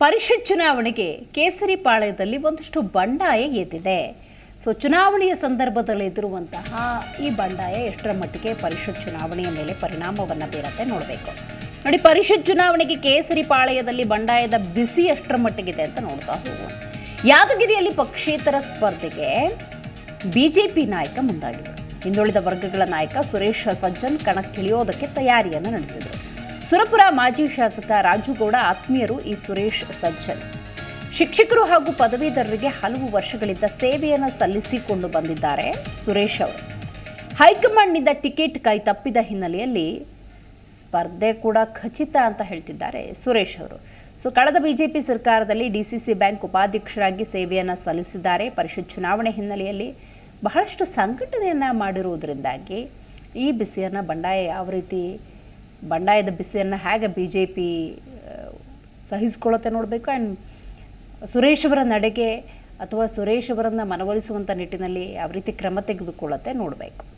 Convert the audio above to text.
ಪರಿಷತ್ ಚುನಾವಣೆಗೆ ಕೇಸರಿ ಪಾಳ್ಯದಲ್ಲಿ ಒಂದಷ್ಟು ಬಂಡಾಯ ಎದ್ದಿದೆ. ಸೊ, ಚುನಾವಣೆಯ ಸಂದರ್ಭದಲ್ಲಿ ಎದುರುವಂತಹ ಈ ಬಂಡಾಯ ಎಷ್ಟರ ಮಟ್ಟಿಗೆ ಪರಿಷತ್ ಚುನಾವಣೆಯ ಮೇಲೆ ಪರಿಣಾಮವನ್ನು ಬೀರತ್ತೆ ನೋಡಬೇಕು. ನೋಡಿ, ಪರಿಷತ್ ಚುನಾವಣೆಗೆ ಕೇಸರಿ ಪಾಳ್ಯದಲ್ಲಿ ಬಂಡಾಯದ ಬಿಸಿ ಎಷ್ಟರ ಮಟ್ಟಿಗಿದೆ ಅಂತ ನೋಡ್ತಾ ಹೋಗುವ ಯಾದಗಿರಿಯಲ್ಲಿ ಪಕ್ಷೇತರ ಸ್ಪರ್ಧೆಗೆ ಬಿಜೆಪಿ ನಾಯಕ ಮುಂದಾಗಿದ್ದರು ಹಿಂದುಳಿದ ವರ್ಗಗಳ ನಾಯಕ ಸುರೇಶ್ ಸಜ್ಜನ್ ಕಣಕ್ಕಿಳಿಯೋದಕ್ಕೆ ತಯಾರಿಯನ್ನು ನಡೆಸಿದರು. ಸುರಪುರ ಮಾಜಿ ಶಾಸಕ ರಾಜುಗೌಡ, ಆತ್ಮೀಯರು ಈ ಸುರೇಶ್ ಸಜ್ಜನ್. ಶಿಕ್ಷಕರು ಹಾಗೂ ಪದವೀಧರರಿಗೆ ಹಲವು ವರ್ಷಗಳಿಂದ ಸೇವೆಯನ್ನು ಸಲ್ಲಿಸಿಕೊಂಡು ಬಂದಿದ್ದಾರೆ ಸುರೇಶ್ ಅವರು. ಹೈಕಮಾಂಡ್ನಿಂದ ಟಿಕೆಟ್ ಕೈ ತಪ್ಪಿದ ಹಿನ್ನೆಲೆಯಲ್ಲಿ ಸ್ಪರ್ಧೆ ಕೂಡ ಖಚಿತ ಅಂತ ಹೇಳ್ತಿದ್ದಾರೆ ಸುರೇಶ್ ಅವರು. ಸೊ, ಕಳೆದ ಬಿಜೆಪಿ ಸರ್ಕಾರದಲ್ಲಿ ಡಿಸಿಸಿ ಬ್ಯಾಂಕ್ ಉಪಾಧ್ಯಕ್ಷರಾಗಿ ಸೇವೆಯನ್ನು ಸಲ್ಲಿಸಿದ್ದಾರೆ. ಪರಿಷತ್ ಚುನಾವಣೆ ಹಿನ್ನೆಲೆಯಲ್ಲಿ ಬಹಳಷ್ಟು ಸಂಘಟನೆಯನ್ನು ಮಾಡಿರುವುದರಿಂದಾಗಿ ಈ ಬಿಸಿಯನ್ನು ಬಂಡಾಯ ಯಾವ ರೀತಿ ಬಂಡಾಯದ ಬಿಸಿಯನ್ನು ಹೇಗೆ ಬಿ ಜೆ ಪಿ ಸಹಿಸ್ಕೊಳ್ಳುತ್ತೆ ನೋಡಬೇಕು. ಆ್ಯಂಡ್ ಸುರೇಶ್ ಅವರ ನಡೆಗೆ ಅಥವಾ ಸುರೇಶ್ ಅವರನ್ನು ಮನವೊಲಿಸುವಂಥ ನಿಟ್ಟಿನಲ್ಲಿ ಯಾವ ರೀತಿ ಕ್ರಮ ತೆಗೆದುಕೊಳ್ಳುತ್ತೆ ನೋಡಬೇಕು.